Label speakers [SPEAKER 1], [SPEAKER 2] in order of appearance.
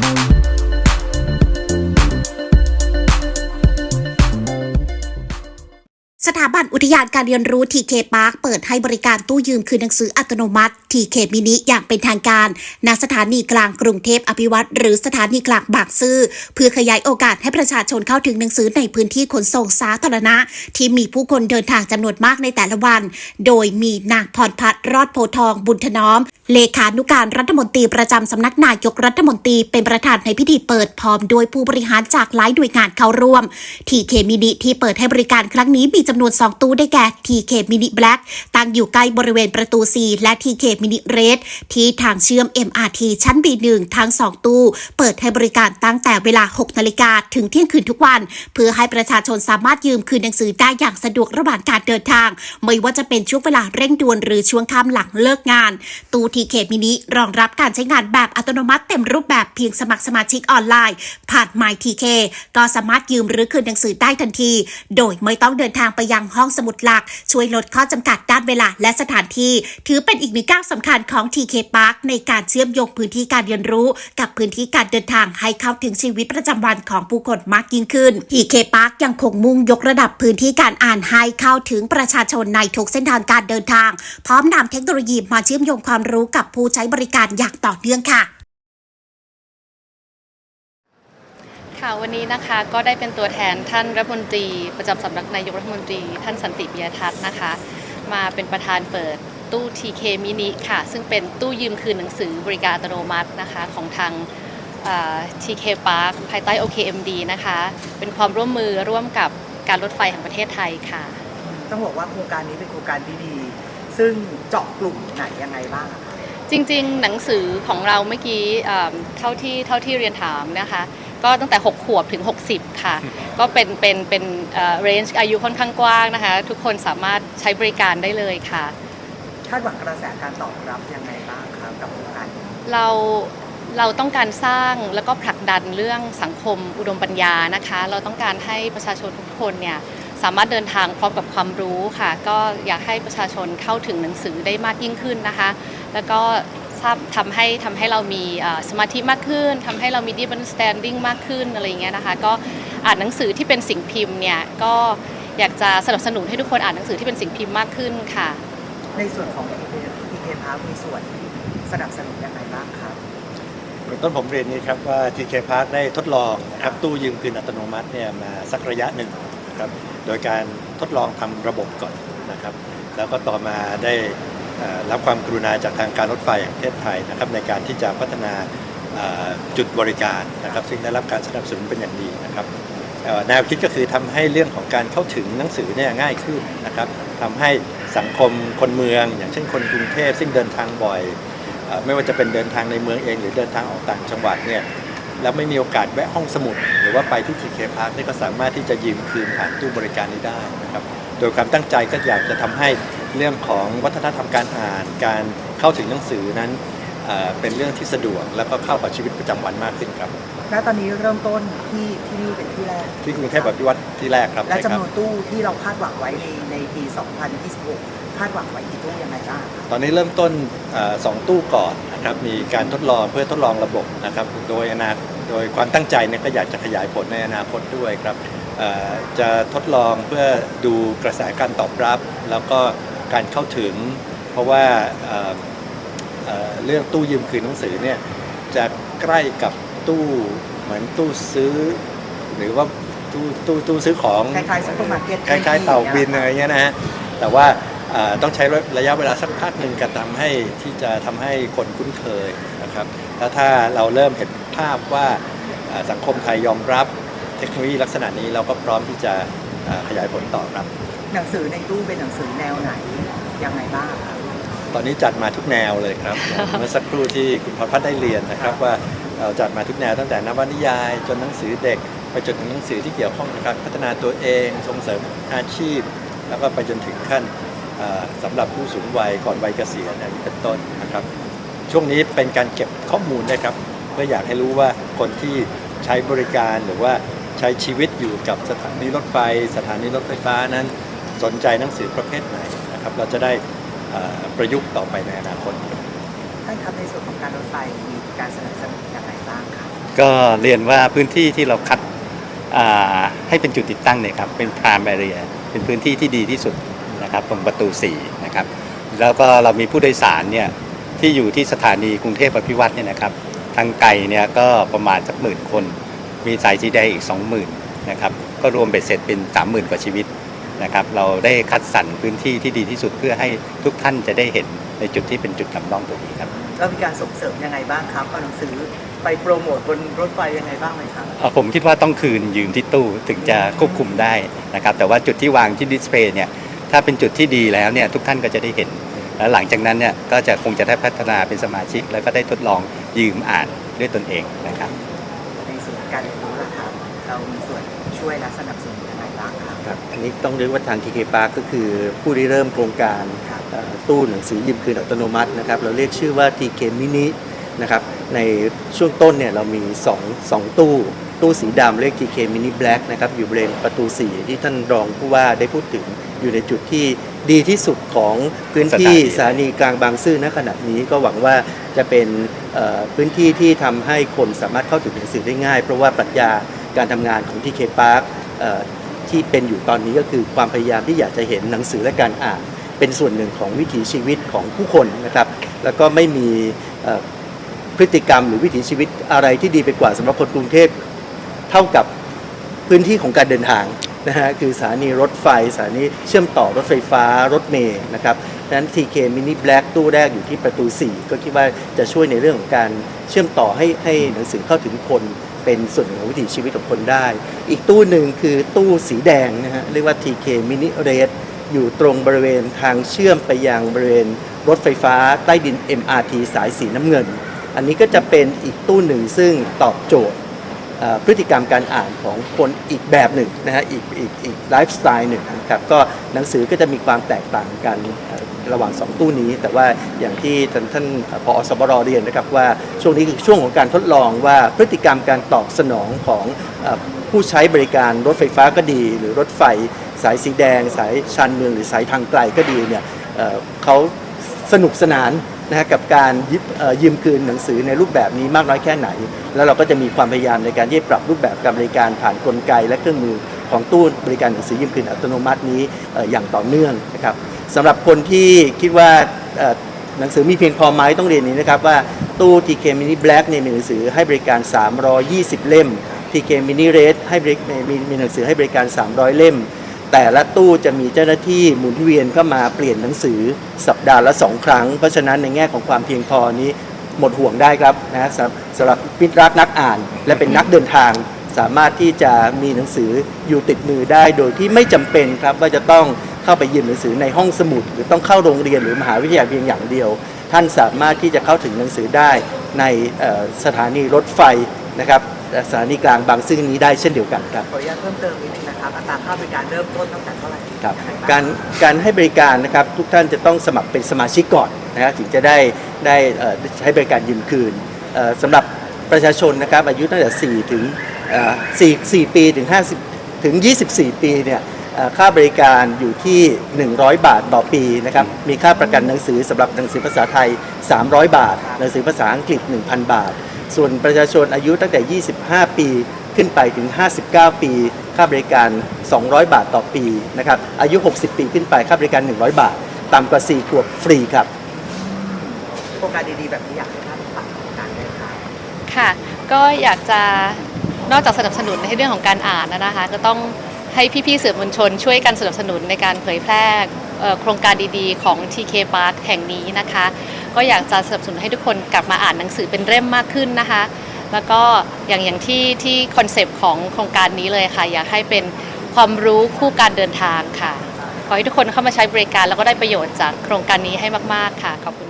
[SPEAKER 1] ส ถาบันอุทยานการเรียนรู้ TK Park เปิดให้บริการตู้ยืมคืนหนังสืออัตโนมัติ TK Mini อย่างเป็นทางการ ณ สถานีกลางกรุงเทพอภิวัตรหรือสถานีกลางบางซื่อ เพื่อขยายโอกาสให้ประชาชนเข้าถึงหนังสือในพื้นที่ขนส่งสาธารณะ ที่มีผู้คนเดินทางจำนวนมากในแต่ละวัน โดยมีนางพรพัฒน์รอดโพทอง บุญถนอมเลขานุการรัฐมนตรีประจำสำนักนายกรัฐมนตรีเป็นประธานในพิธีเปิดพร้อมโดยผู้บริหารจากหลายหน่วยงานเข้าร่วม TK Mini ที่เปิดให้บริการครั้งนี้มีจำนวน2 ตู้ได้แก่ TK Mini Black ตั้งอยู่ใกล้บริเวณประตู 4 และ TK Mini Red ที่ทางเชื่อม MRT ชั้น B1 ทั้ง 2 ตู้ เปิดให้บริการตั้งแต่เวลา 6 นาฬิกาถึงเที่ยงคืนทุกวัน เพื่อให้ประชาชนสามารถยืมคืนหนังสือได้อย่างสะดวกระหว่างการเดินทาง ไม่ว่าจะเป็นช่วงเวลาเร่งด่วนหรือช่วงค่ำหลังเลิกงาน ตู้ TK Mini รองรับการใช้งานแบบอัตโนมัติเต็มรูปแบบเพียงสมัครสมาชิกออนไลน์ ผ่าน My TK ก็สามารถยืมหรือคืนหนังสือได้ทันที โดยไม่ต้องเดินทางไปยังังห้องสมุดหลัก ช่วยลดข้อจำกัดด้านเวลาและสถานที่ ถือเป็นอีกหนึ่งก้าวสำคัญของ TK Park ในการเชื่อมโยงพื้นที่การเรียนรู้ กับพื้นที่การเดินทางให้เข้าถึงชีวิตประจำวันของผู้คนมากยิ่งขึ้น TK Park ยังคงมุ่งยกระดับพื้นที่การอ่านให้เข้าถึงประชาชนในทุกเส้นทางการเดินทาง พร้อมนำเทคโนโลยีมาเชื่อมโยงความรู้กับผู้ใช้บริการอย่างต่อเนื่องค่ะ
[SPEAKER 2] ค่ะวันนี้นะคะก็ได้เป็นตัวแทนท่านรัฐมนตรี ประจำสำนักนายกรัฐมนตรี ท่านสันติปิยทัศน์นะคะ มาเป็นประธานเปิดตู้ TK Mini ค่ะ ซึ่งเป็นตู้ยืมคืนหนังสือบริการอัตโนมัตินะคะของทางเอ่อ TK Park ภายใต้ OKMD นะคะ เป็นความร่วมมือร่วมกับการรถไฟแห่งประเทศไทยค่ะ
[SPEAKER 3] ต้องบอกว่าโครงการนี้เป็นโครงการดีๆซึ่งเจาะกลุ่มไหนยังไงบ้างอะคะ
[SPEAKER 2] จริงๆ หนังสือของเราเมื่อกี้เอิ่มเท่าที่เท่าที่เรียนถามนะคะ ก็ตั้งแต่ 6 ขวบถึง 60 ค่ะ ก็เป็นเป็นเป็นเรนจ์อายุค่อนข้างกว้างนะคะ ทุกคนสามารถใช้บริการได้เลยค่ะ
[SPEAKER 3] คาดหวังกระแสการตอบรับยังไงบ้างครับกับโครงการนี้
[SPEAKER 2] เราเราต้องการสร้างแล้วก็ผลักดันเรื่องสังคมอุดมปัญญานะคะ เราต้องการให้ประชาชนทุกคนเนี่ยสามารถเดินทางพร้อมกับความรู้ค่ะ ก็อยากให้ประชาชนเข้าถึงหนังสือได้มากยิ่งขึ้นนะคะ แล้วก็ ทำทำให้ทำให้เรามีเอ่อสมาธิมากขึ้นทำให้เรามี deep understanding มากขึ้นอะไรอย่างเงี้ยนะคะก็อ่านหนังสือที่เป็นสิ่งพิมพ์เนี่ยก็อยากจะสนับสนุนให้ทุกคนอ่านหนังสือที่เป็นสิ่งพิมพ์มากขึ้นค่ะ
[SPEAKER 3] ในส่วนของ TK Park มีส่วนสนับสนุนยังไงบ้างครับ
[SPEAKER 4] เบื้องต้นผมเรียนนี้ครับว่า TK Park ได้ทดลองนะครับตู้ยืมคืนอัตโนมัติเนี่ยมาสักระยะหนึ่งนะครับโดยการทดลองทำระบบก่อนนะครับ แล้วก็ต่อมาได้เอ่อ รับความกรุณาจากทางการรถไฟแห่งประเทศไทยนะครับในการที่จะพัฒนาจุดบริการนะครับ ซึ่งได้รับการสนับสนุนเป็นอย่างดีนะครับแนวคิดก็คือทำให้เรื่องของการเข้าถึงหนังสือเนี่ยง่ายขึ้นนะครับทำให้สังคมคนเมือง อย่างเช่นคนกรุงเทพซึ่งเดินทางบ่อยไม่ว่าจะเป็นเดินทางในเมืองเอง หรือเดินทางออกต่างจังหวัดเนี่ยแล้วไม่มีโอกาสแวะห้องสมุด หรือว่าไปที่ TK Park นี่ก็สามารถที่จะยืมคืนผ่านตู้บริการนี้ได้นะครับ โดยความตั้งใจก็อยากจะทำให้ เรื่องของวัฒนธรรมการอ่าน การเข้าถึงหนังสือนั้นเอ่อเป็นเรื่องที่สะดวกแล้วก็เข้ากับชีวิตประจำวันมากขึ้นครับ
[SPEAKER 3] และตอนนี้เริ่มต้นที่ที่นี่เป็นที่แรก
[SPEAKER 4] ที่กรุงเทพอภิวัตรที่แรกครับ
[SPEAKER 3] และ
[SPEAKER 4] ใช่ค
[SPEAKER 3] จำ
[SPEAKER 4] รับ
[SPEAKER 3] นวนตู้ที่เราคาดหวังไว้ในในปี 2026 คาดหวังไว้กี่ตู้ยังไงบ้างครับ
[SPEAKER 4] ตอนนี้เริ่มต้นเอ่อสองตู้ก่อนนะครับมีการทดลองเพื่อทดลองระบบนะครับโดยอนาโดยความตั้งใจเนี่ยก็อยากจะขยายผลในอนาคตด้วยครับเอ่อจะทดลองเพื่อดูกระแสการตอบรับ แล้วก็ การเข้าถึง เพราะว่าเอ่อเอ่อเรื่องตู้ยืมคืนหนังสือเนี่ยจะใกล้กับตู้เหมือนตู้ซื้อ หรือว่าตู้ตู้ตู้ซื้อของ
[SPEAKER 3] คล้ายๆซุปเปอร์มาร์เก็ต
[SPEAKER 4] คล้ายๆเต่าบินอะไรเงี้ยนะฮะแต่ว่าเอ่อต้องใช้ระยะเวลาสักพักหนึ่งกับทำให้ที่จะทำให้คนคุ้นเคยนะครับแล้วถ้าเราเริ่มเห็นภาพว่าเอ่อสังคมไทยยอมรับเทคโนโลยีลักษณะนี้เราก็พร้อมที่จะเอ่อขยายผลต่อครับ
[SPEAKER 3] หนังสือในตู้เป็นหนังสือแนวไหน ยังไงบ้างครับ
[SPEAKER 4] ตอนนี้จัดมาทุกแนวเลยครับ เมื่อสักครู่ที่คุณพรพัฒน์ได้เรียนนะครับว่าเราจัดมาทุกแนวตั้งแต่นวนิยาย จนหนังสือเด็ก ไปจนถึงหนังสือที่เกี่ยวข้องกับการพัฒนาตัวเองส่งเสริมอาชีพ แล้วก็ไปจนถึงขั้นเอ่อสำหรับผู้สูงวัยก่อนวัยเกษียณอย่างนี้เป็นต้นนะครับ ช่วงนี้เป็นการเก็บข้อมูลนะครับ เพื่ออยากให้รู้ว่าคนที่ใช้บริการหรือว่าใช้ชีวิตอยู่กับสถานีรถไฟ สถานีรถไฟฟ้านั้น สนใจหนังสือประเภทไหน นะครับเราจะได้เอ่อประยุกต์ต่อไปในอนาคต
[SPEAKER 3] ท่านครับในส่วนของการรถไฟมีกการสนับสนุนยังไงบ้างครับ
[SPEAKER 5] ก็เรียนว่าพื้นที่ที่เราคัดอ่าให้เป็นจุดติดตั้งเนี่ยครับเป็น prime area เป็นพื้นที่ที่ดีที่สุดนะครับตรงประตู4นะครับแล้วก็เรามีผู้โดยสารเนี่ยที่อยู่ที่สถานีกรุงเทพอภิวัตเนี่ยนะครับทางไกลเนี่ยก็ประมาณสักหมื่นคน มีสายสีแดงอีก 20,000นะครับก็รวมเบ็ดเสร็จเป็น 30,000 กว่าชีวิต นะครับเราได้คัดสรรพื้นที่ที่ดีที่สุดเพื่อให้ทุกท่านจะได้เห็นในจุดที่เป็นจุดนำร่องตัวนี้ครับ
[SPEAKER 3] แล้วมีการส่งเสริมยังไงบ้างครับเอาหนังสือไปโปรโมทบนรถไฟยังไงบ้างไหมครับ
[SPEAKER 5] เอ่อผมคิดว่าต้องคืนยืมที่ตู้ถึงจะควบคุมได้นะครับแต่ว่าจุดที่วางที่ดิสเพลย์เนี่ยถ้าเป็นจุดที่ดีแล้วเนี่ยทุกท่านก็จะได้เห็น แล้วหลังจากนั้นเนี่ยก็จะคงจะได้พัฒนาเป็นสมาชิก แล้วก็ได้ทดลองยืมอ่านด้วยตนเองนะครับ
[SPEAKER 3] ในส่วนการเรียนรู้ล่ะครับ เรามีส่วนช่วยและสนับสนุนยังไงบ้าง ครับ
[SPEAKER 6] ครับอันนี้ต้องเรียกว่าทาง TK Park ก็คือผู้ที่เริ่มโครงการ
[SPEAKER 3] ครับ
[SPEAKER 6] เอ่อตู้หนังสือยืมคืนอัตโนมัตินะครับเราเรียกชื่อว่า TK Mini นะครับในช่วงต้นเนี่ยเรามี2 2ตู้ ตู้สีดำเรียก TK Mini Black นะครับอยู่บริเวณประตู 4 ที่ท่านรองผู้ว่าได้พูดถึงอยู่ในจุดที่ดีที่สุดของพื้นที่
[SPEAKER 5] สถานี
[SPEAKER 6] สถานีกลางบางซื่อณขณะนี้ก็หวังว่าจะเป็นเอ่อพื้นที่ที่ทำให้คนสามารถเข้าถึงหนังสือได้ง่าย เพราะว่าปรัชญาการทำงานของ TK Park เอ่อ ที่เป็นอยู่ตอนนี้ก็คือความพยายามที่อยากจะเห็นหนังสือและการอ่าน เป็นส่วนหนึ่งของวิถีชีวิตของผู้คนนะครับ แล้วก็ไม่มีพฤติกรรมหรือวิถีชีวิตอะไรที่ดีไปกว่าสำหรับคนกรุงเทพเท่ากับพื้นที่ของการเดินทางนะฮะคือสถานีรถไฟสถานีเชื่อมต่อรถไฟฟ้ารถเมล์นะครับดังนั้น TK Mini Black ตู้แรกอยู่ที่ประตู 4 ก็คิดว่าจะช่วยในเรื่องของการเชื่อมต่อให้ให้หนังสือเข้าถึงคน เป็นส่วนของวิถีชีวิตของคนได้ อีกตู้หนึ่งคือตู้สีแดงนะฮะเรียกว่า TK Mini Red อยู่ตรงบริเวณทางเชื่อมไปยังบริเวณรถไฟฟ้าใต้ดิน MRT สายสีน้ำเงิน อันนี้ก็จะเป็นอีกตู้หนึ่งซึ่งตอบโจทย์ พฤติกรรมการอ่านของคนอีกแบบหนึ่งนะฮะอีกอีกอีกไลฟ์สไตล์หนึ่งนะครับก็หนังสือก็จะมีความแตกต่างกันระหว่าง 2 ตู้นี้ แต่ว่าอย่างที่ท่านท่านพอสบรเรียนนะครับว่าช่วงนี้คือช่วงของการทดลองว่าพฤติกรรมการตอบสนองของผู้ใช้บริการรถไฟฟ้าก็ดี หรือรถไฟสายสีแดง สายชานเมืองหรือสายทางไกลก็ดีเนี่ยเขาสนุกสนาน นะฮะกับการยยืมคืนหนังสือในรูปแบบนี้มากน้อยแค่ไหน แล้วเราก็จะมีความพยายามในการที่ปรับรูปแบบการบริการผ่านกลไก และเครื่องมือของตู้บริการหนังสือยืมคืนอัตโนมัตินี้อย่างต่อเนื่องนะครับสำหรับคนที่คิดว่าหนังสือมีเพียงพอไหมต้องเรียนนี้นะครับว่าตู้ TK Mini Black เนี่ยมีหนังสือให้บริการ 320 เล่ม TK Mini Red ให้มีมีหนังสือให้บริการ 300 เล่ม แต่ละตู้จะมีเจ้าหน้าที่หมุนเวียนเข้ามาเปลี่ยนหนังสือสัปดาห์ละสองครั้ง เพราะฉะนั้นในแง่ของความเพียงพอนี้หมดห่วงได้ครับนะสำหรับสำหรับมิตรรักนักอ่าน และเป็นนักเดินทาง สามารถที่จะมีหนังสืออยู่ติดมือได้ โดยที่ไม่จำเป็นครับว่าจะต้องเข้าไปยืมหนังสือในห้องสมุด หรือต้องเข้าโรงเรียนหรือมหาวิทยาลัยเพียงอย่างเดียว ท่านสามารถที่จะเข้าถึงหนังสือได้ในสถานีรถไฟนะครับ สถานีกลางบางซื่อนี้ได้เช่นเดียวกันครับ
[SPEAKER 3] ขออนุญาตเพิ่มเติมนิดนึงนะครับอัตราค่าบริการเริ่มต้นตั้งแต่เท่าไหร่
[SPEAKER 6] ครับ
[SPEAKER 3] ยังไงบ้ง
[SPEAKER 6] การการให้บริการนะครับทุกท่านจะต้องสมัครเป็นสมาชิกก่อนนะครับถึงจะได้ได้เอ่อใช้บริการยืมคืนเอ่อสำหรับประชาชนนะครับอายุตั้งแต่4ถึงเอ่อ4 4ปีถึง 50 ถึง 24 ปีเนี่ยเอ่อค่าบริการอยู่ที่ 100 บาทต่อปีนะครับ มีค่าประกันหนังสือสำหรับหนังสือภาษาไทย 300 บาท หนังสือภาษาอังกฤษ 1,000 บาท ส่วนประชาชนอายุตั้งแต่ 25 ปี ขึ้นไปถึง 59 ปี ค่าบริการ 200 บาทต่อปีนะครับ อายุ 60 ปีขึ้นไป ค่าบริการ 100 บาท ต่ำกว่า 4 ขวบฟรีครับ
[SPEAKER 3] โครงการดีๆ แบบนี้อยากให้ท่านฝากโครงการด้วยครับ
[SPEAKER 2] ค่ะ ก็อยากจะนอกจากสนับสนุนในเรื่องของการอ่านนะนะคะ ก็ต้องให้พี่ๆสื่อมวลชนช่วยกันสนับสนุนในการเผยแพร่เอ่อ โครงการดีๆ ของ TK Park แห่งนี้นะคะ ก็อยากจะสนับสนุนให้ทุกคนกลับมาอ่านหนังสือเป็นเล่มมากขึ้นนะคะ แล้วก็อย่างอย่างที่ที่คอนเซปต์ของโครงการนี้เลยค่ะ อยากให้เป็นความรู้คู่การเดินทางค่ะ ขอให้ทุกคนเข้ามาใช้บริการแล้วก็ได้ประโยชน์จากโครงการนี้ให้มาก ๆ ค่ะ ขอบคุณ